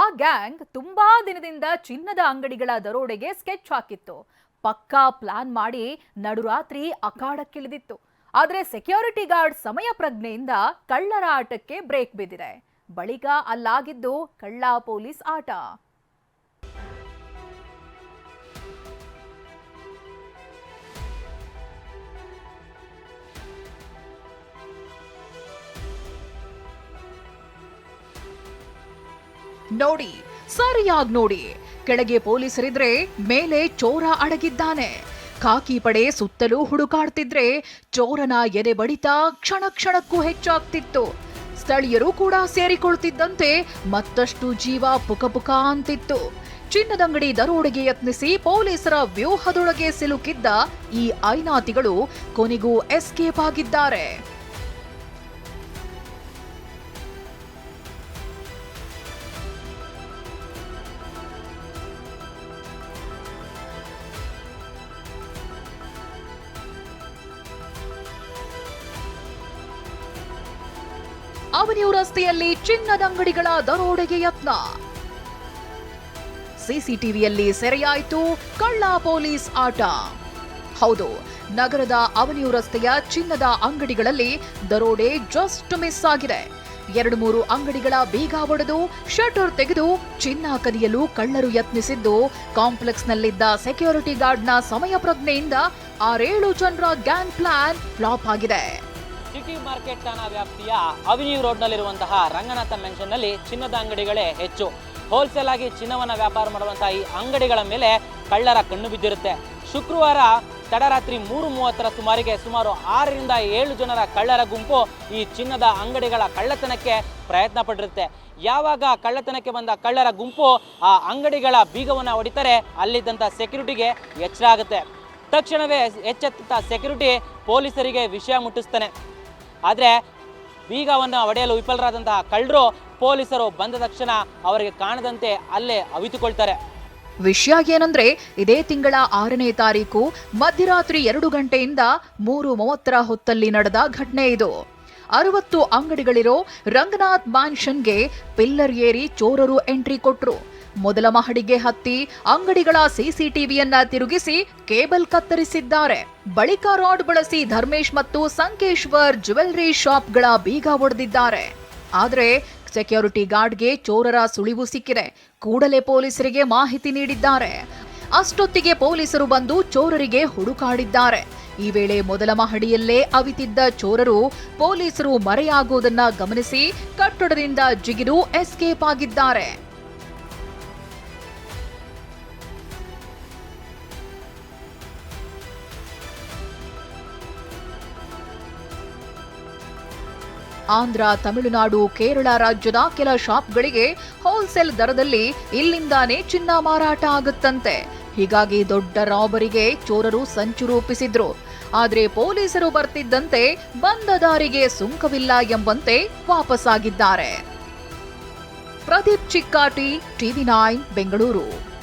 ಆ ಗ್ಯಾಂಗ್ ತುಂಬಾ ದಿನದಿಂದ ಚಿನ್ನದ ಅಂಗಡಿಗಳ ದರೋಡೆಗೆ ಸ್ಕೆಚ್ ಹಾಕಿತ್ತು. ಪಕ್ಕಾ ಪ್ಲಾನ್ ಮಾಡಿ ನಡುರಾತ್ರಿ ಅಖಾಡಕ್ಕಿಳಿದಿತ್ತು. ಆದ್ರೆ ಸೆಕ್ಯೂರಿಟಿ ಗಾರ್ಡ್ ಸಮಯ ಪ್ರಜ್ಞೆಯಿಂದ ಕಳ್ಳರ ಆಟಕ್ಕೆ ಬ್ರೇಕ್ ಬಿದ್ದಿದೆ. ಬಳಿಕ ಅಲ್ಲಾಗಿದ್ದು ಕಳ್ಳ ಪೊಲೀಸ್ ಆಟ. ನೋಡಿ, ಸರಿಯಾಗಿ ನೋಡಿ. ಕೆಳಗೆ ಪೊಲೀಸರಿದ್ರೆ ಮೇಲೆ ಚೋರ ಅಡಗಿದ್ದಾನೆ. ಖಾಕಿ ಪಡೆ ಸುತ್ತಲೂ ಹುಡುಕಾಡ್ತಿದ್ರೆ ಚೋರನ ಎದೆ ಬಡಿತ ಕ್ಷಣ ಕ್ಷಣಕ್ಕೂ ಹೆಚ್ಚಾಗ್ತಿತ್ತು. ಸ್ಥಳೀಯರು ಕೂಡ ಸೇರಿಕೊಳ್ತಿದ್ದಂತೆ ಮತ್ತಷ್ಟು ಜೀವ ಪುಕ ಪುಕ ಅಂತಿತ್ತು. ಚಿನ್ನದಂಗಡಿ ದರೋಡೆಗೆ ಯತ್ನಿಸಿ ಪೊಲೀಸರ ವ್ಯೂಹದೊಳಗೆ ಸಿಲುಕಿದ್ದ ಈ ಐನಾತಿಗಳು ಕೊನೆಗೂ ಎಸ್ಕೇಪ್ ಆಗಿದ್ದಾರೆ. ಅವನಿಯು ರಸ್ತೆಯಲ್ಲಿ ಚಿನ್ನದಂಗಡಿಗಳ ದರೋಡೆಗೆ ಯತ್ನ. ಸಿಸಿಟಿವಿಯಲ್ಲಿ ಸೆರೆಯಾಯಿತು ಕಳ್ಳ ಪೊಲೀಸ್ ಆಟ. ಹೌದು, ನಗರದ ಅವನಿಯು ರಸ್ತೆಯ ಚಿನ್ನದ ಅಂಗಡಿಗಳಲ್ಲಿ ದರೋಡೆ ಜಸ್ಟ್ ಮಿಸ್ ಆಗಿದೆ. ಎರಡು ಮೂರು ಅಂಗಡಿಗಳ ಬೀಗ ಒಡೆದು ಶಟರ್ ತೆಗೆದು ಚಿನ್ನ ಕದಿಯಲು ಕಳ್ಳರು ಯತ್ನಿಸಿದ್ದು, ಕಾಂಪ್ಲೆಕ್ಸ್ನಲ್ಲಿದ್ದ ಸೆಕ್ಯೂರಿಟಿ ಗಾರ್ಡ್ನ ಸಮಯ ಪ್ರಜ್ಞೆಯಿಂದ ಆರೇಳು ಜನರ ಗ್ಯಾಂಗ್ ಪ್ಲಾನ್ ಫ್ಲಾಪ್ ಆಗಿದೆ. ಸಿಟಿ ಮಾರ್ಕೆಟ್ ಠಾಣಾ ವ್ಯಾಪ್ತಿಯ ಅವಿನ್ಯೂ ರೋಡ್ನಲ್ಲಿರುವಂತಹ ರಂಗನಾಥ ಮೆನ್ಷನ್ನಲ್ಲಿ ಚಿನ್ನದ ಅಂಗಡಿಗಳೇ ಹೆಚ್ಚು. ಹೋಲ್ಸೇಲ್ ಆಗಿ ಚಿನ್ನವನ್ನು ವ್ಯಾಪಾರ ಮಾಡುವಂತಹ ಈ ಅಂಗಡಿಗಳ ಮೇಲೆ ಕಳ್ಳರ ಕಣ್ಣು ಬಿದ್ದಿರುತ್ತೆ. ಶುಕ್ರವಾರ ತಡರಾತ್ರಿ ಮೂರು ಮೂವತ್ತರ ಸುಮಾರಿಗೆ ಸುಮಾರು ಆರರಿಂದ ಏಳು ಜನರ ಕಳ್ಳರ ಗುಂಪು ಈ ಚಿನ್ನದ ಅಂಗಡಿಗಳ ಕಳ್ಳತನಕ್ಕೆ ಪ್ರಯತ್ನ ಪಟ್ಟಿರುತ್ತೆ. ಯಾವಾಗ ಕಳ್ಳತನಕ್ಕೆ ಬಂದ ಕಳ್ಳರ ಗುಂಪು ಆ ಅಂಗಡಿಗಳ ಬೀಗವನ್ನು ಹೊಡಿತಾರೆ ಅಲ್ಲಿದ್ದಂಥ ಸೆಕ್ಯೂರಿಟಿಗೆ ಎಚ್ಚರ ಆಗುತ್ತೆ. ತಕ್ಷಣವೇ ಎಚ್ಚೆತ್ತ ಸೆಕ್ಯೂರಿಟಿ ಪೊಲೀಸರಿಗೆ ವಿಷಯ ಮುಟ್ಟಿಸ್ತಾನೆ. ಆದರೆ ಬೀಗವನ್ನು ಒಡೆಯಲು ವಿಫಲರಾದಂತಹ ಕಳ್ಳರು ಪೊಲೀಸರು ಬಂದ ತಕ್ಷಣ ಅವರಿಗೆ ಕಾಣದಂತೆ ಅಲ್ಲೇ ಅವಿತುಕೊಳ್ತಾರೆ. ವಿಷಯ ಏನಂದ್ರೆ, ಇದೇ ತಿಂಗಳ ಆರನೇ ತಾರೀಕು ಮಧ್ಯರಾತ್ರಿ ಎರಡು ಗಂಟೆಯಿಂದ ಮೂರು ಮೂವತ್ತರ ಹೊತ್ತಲ್ಲಿ ನಡೆದ ಘಟನೆ ಇದು. ಅರವತ್ತು ಅಂಗಡಿಗಳಿರೋ ರಂಗನಾಥ್ ಮ್ಯಾನ್ಷನ್ಗೆ ಪಿಲ್ಲರ್ ಏರಿ ಚೋರರು ಎಂಟ್ರಿ ಕೊಟ್ರು. ಮೊದಲ ಮಹಡಿಗೆ ಹತ್ತಿ ಅಂಗಡಿಗಳ ಸಿಸಿಟಿವಿಯನ್ನ ತಿರುಗಿಸಿ ಕೇಬಲ್ ಕತ್ತರಿಸಿದ್ದಾರೆ. ಬಳಿಕ ರಾಡ್ ಬಳಸಿ ಧರ್ಮೇಶ್ ಮತ್ತು ಸಂಕೇಶ್ವರ್ ಜ್ಯುವೆಲ್ಲರಿ ಶಾಪ್ಗಳ ಬೀಗ ಒಡೆದಿದ್ದಾರೆ. ಆದರೆ ಸೆಕ್ಯೂರಿಟಿ ಗಾರ್ಡ್ಗೆ ಚೋರರ ಸುಳಿವು ಸಿಕ್ಕಿದೆ. ಕೂಡಲೇ ಪೊಲೀಸರಿಗೆ ಮಾಹಿತಿ ನೀಡಿದ್ದಾರೆ. ಅಷ್ಟೊತ್ತಿಗೆ ಪೊಲೀಸರು ಬಂದು ಚೋರರಿಗೆ ಹುಡುಕಾಡಿದ್ದಾರೆ. ಈ ವೇಳೆ ಮೊದಲ ಮಹಡಿಯಲ್ಲೇ ಅವಿತಿದ್ದ ಚೋರರು ಪೊಲೀಸರು ಮರೆಯಾಗುವುದನ್ನ ಗಮನಿಸಿ ಕಟ್ಟಡದಿಂದ ಜಿಗಿದು ಎಸ್ಕೇಪ್ ಆಗಿದ್ದಾರೆ. ಆಂಧ್ರ, ತಮಿಳುನಾಡು, ಕೇರಳ ರಾಜ್ಯದ ಕೆಲ ಶಾಪ್ಗಳಿಗೆ ಹೋಲ್ಸೇಲ್ ದರದಲ್ಲಿ ಇಲ್ಲಿಂದಾನೇ ಚಿನ್ನ ಮಾರಾಟ ಆಗುತ್ತಂತೆ. ಹೀಗಾಗಿ ದೊಡ್ಡ ರಾಬರಿಗೆ ಚೋರರು ಸಂಚು ರೂಪಿಸಿದ್ರು. ಆದರೆ ಪೊಲೀಸರು ಬರ್ತಿದ್ದಂತೆ ಬಂದ ದಾರಿಗೆ ಸುಂಕವಿಲ್ಲ ಎಂಬಂತೆ ವಾಪಸ್ಸಾಗಿದ್ದಾರೆ. Pradeep Chikkati, TV nine, Bengaluru.